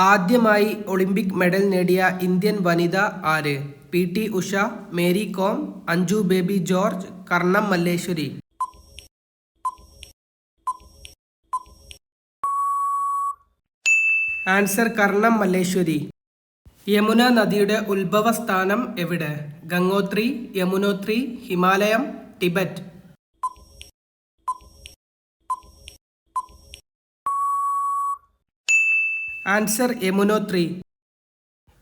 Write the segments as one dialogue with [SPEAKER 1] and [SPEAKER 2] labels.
[SPEAKER 1] ആദ്യമായി Olympic medal നേടിയ Indian വനിത ആര്? P T Usha Mary Kom Anju Bobby George Karnam Malleswari. Answer Karnam Malleswari. Yamuna നദിയുടെ ഉത്ഭവസ്ഥാനം എവിടെ? ഗംഗോത്രി യമുനോത്രി ഹിമാലയം ടിബറ്റ്. ആൻസർ യമുനോത്രി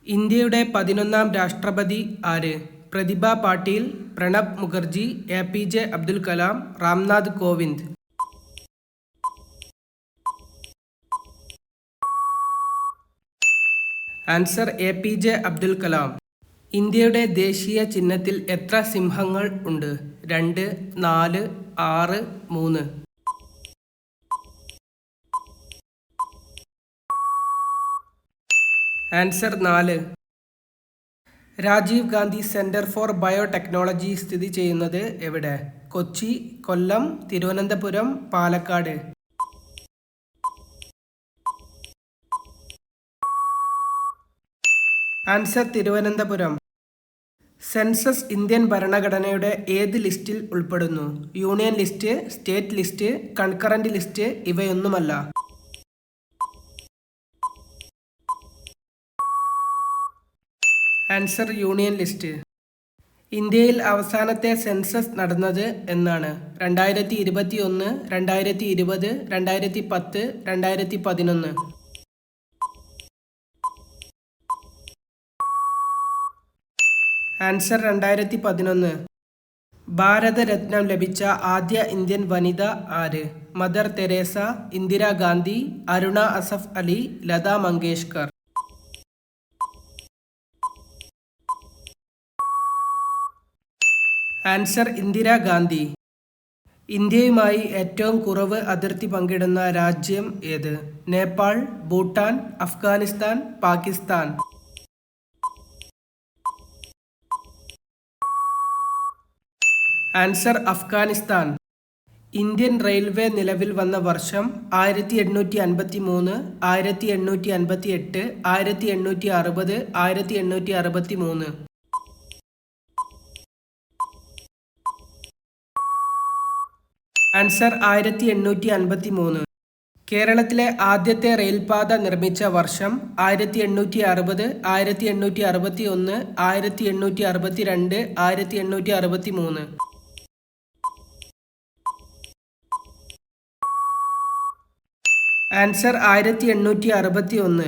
[SPEAKER 1] ഇന്ത്യയുടെ പതിനൊന്നാം രാഷ്ട്രപതി ആര്? Pratibha Patil Pranab Mukherjee A P J Abdul Kalam Ramnath Kovind. Answer A P J Abdul Kalam. ഇന്ത്യയുടെ ദേശീയ ചിഹ്നത്തിൽ എത്ര സിംഹങ്ങൾ ഉണ്ട്? രണ്ട് നാല് ആറ് മൂന്ന്. ആൻസർ നാല്. Rajiv Gandhi centre for biotechnology സ്ഥിതി ചെയ്യുന്നത് എവിടെ? Kochi Kollam Thiruvananthapuram Palakkad. Answer Thiruvananthapuram. Census Indian ഭരണഘടനയുടെ ഏത് ലിസ്റ്റിൽ ഉൾപ്പെടുന്നു? Union list state list concurrent list ഇവയൊന്നുമല്ല. Answer union list. ഇന്ത്യയിൽ അവസാനത്തെ സെൻസസ് നടന്നത് എന്നാണ്. രണ്ടായിരത്തി ഇരുപത്തി ഒന്ന് രണ്ടായിരത്തി ഇരുപത് രണ്ടായിരത്തി പത്ത് രണ്ടായിരത്തി പതിനൊന്ന് ആൻസർ രണ്ടായിരത്തി പതിനൊന്ന് ഭാരതരത്നം ലഭിച്ച ആദ്യ ഇന്ത്യൻ വനിത ആര്? Mother Teresa Indira Gandhi Aruna Asaf Ali Lata Mangeshkar. Answer Indira Gandhi ഇന്ത്യയുമായി ഏറ്റവും കുറവ് അതിർത്തി പങ്കിടുന്ന രാജ്യം ഏത്? Nepal Bhutan Afghanistan Pakistan. Answer Afghanistan. Indian railway നിലവിൽ വന്ന വർഷം ആയിരത്തി എണ്ണൂറ്റി അൻപത്തി മൂന്ന് ആയിരത്തി എണ്ണൂറ്റി അൻപത്തി എട്ട് ആയിരത്തി എണ്ണൂറ്റി അറുപത് ആയിരത്തി എണ്ണൂറ്റി അറുപത്തി മൂന്ന് ആൻസർ ആയിരത്തി എണ്ണൂറ്റി അൻപത്തി മൂന്ന് കേരളത്തിലെ ആദ്യത്തെ റെയിൽപാത നിർമ്മിച്ച വർഷം ആയിരത്തി എണ്ണൂറ്റി അറുപത് ആയിരത്തി എണ്ണൂറ്റി അറുപത്തി ഒന്ന് ആയിരത്തി എണ്ണൂറ്റി അറുപത്തി രണ്ട് ആയിരത്തി എണ്ണൂറ്റി അറുപത്തി മൂന്ന് ആൻസർ ആയിരത്തി എണ്ണൂറ്റി അറുപത്തി ഒന്ന്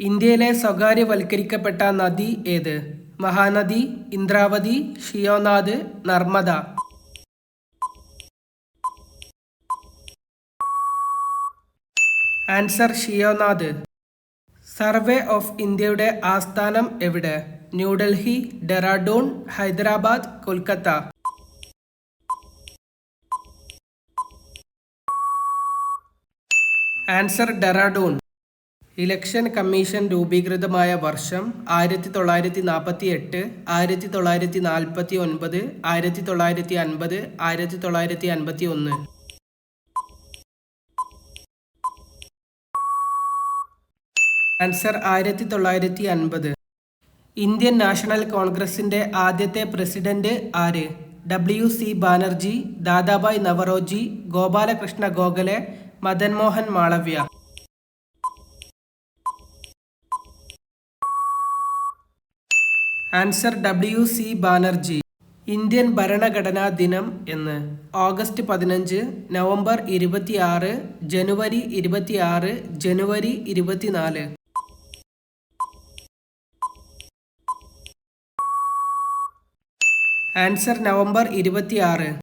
[SPEAKER 1] ഇന്ത്യയിലെ സ്വകാര്യവൽക്കരിക്കപ്പെട്ട നദി ഏത്? Mahanadi Indravati Sheonath Narmada. Answer Sheonath. Survey of ഇന്ത്യയുടെ ആസ്ഥാനം എവിടെ? New Delhi Dehradun Hyderabad Kolkata. Answer Dehradun. Election commission രൂപീകൃതമായ വർഷം ആയിരത്തി തൊള്ളായിരത്തി നാൽപ്പത്തി എട്ട് ആയിരത്തി തൊള്ളായിരത്തി നാൽപ്പത്തി ഒൻപത് ആയിരത്തി തൊള്ളായിരത്തി അൻപത് ആയിരത്തി തൊള്ളായിരത്തി അൻപത്തി ഒന്ന് ആൻസർ ആയിരത്തി തൊള്ളായിരത്തി അൻപത് ഇന്ത്യൻ നാഷണൽ കോൺഗ്രസിന്റെ ആദ്യത്തെ പ്രസിഡന്റ് ആര്? W C Banerjee Dadabhai Naoroji Gopal Krishna Gokhale Madan Mohan Malaviya. Answer W C Banerjee Indian ഭരണഘടനാ ദിനം എന്ന്. ഓഗസ്റ്റ് പതിനഞ്ച് നവംബർ ഇരുപത്തിയാറ് ജനുവരി ഇരുപത്തിയാറ് ജനുവരി ഇരുപത്തിനാല്. ആൻസർ നവംബർ ഇരുപത്തിയാറ്.